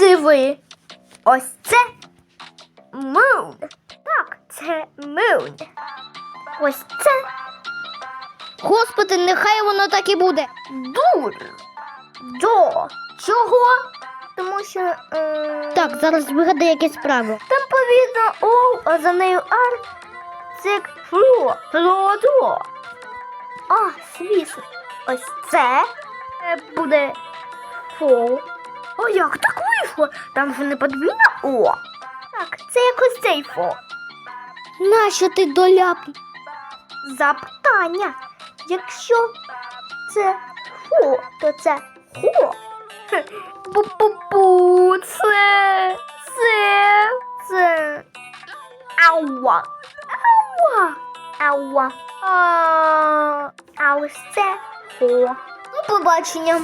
Диви. Ось це moon. Так, це moon. Ось це Господи, нехай воно так і буде. дур. До. Чого? Тому що. Е... Так, зараз вигадай якесь правило. Там повідно О, а за нею Ар. Це фло. Флодо. А, звісно. Ось це е, буде фо. О, як так вийшло? Там же не подвійна О. Так, це якось цей фо. Нащо ти доляп? Запитання. Якщо це фо, то це хо. Пу-пу-пу, це, це, це. Ауа. Ауа. Ауа. А, а ось це хо. Побачення.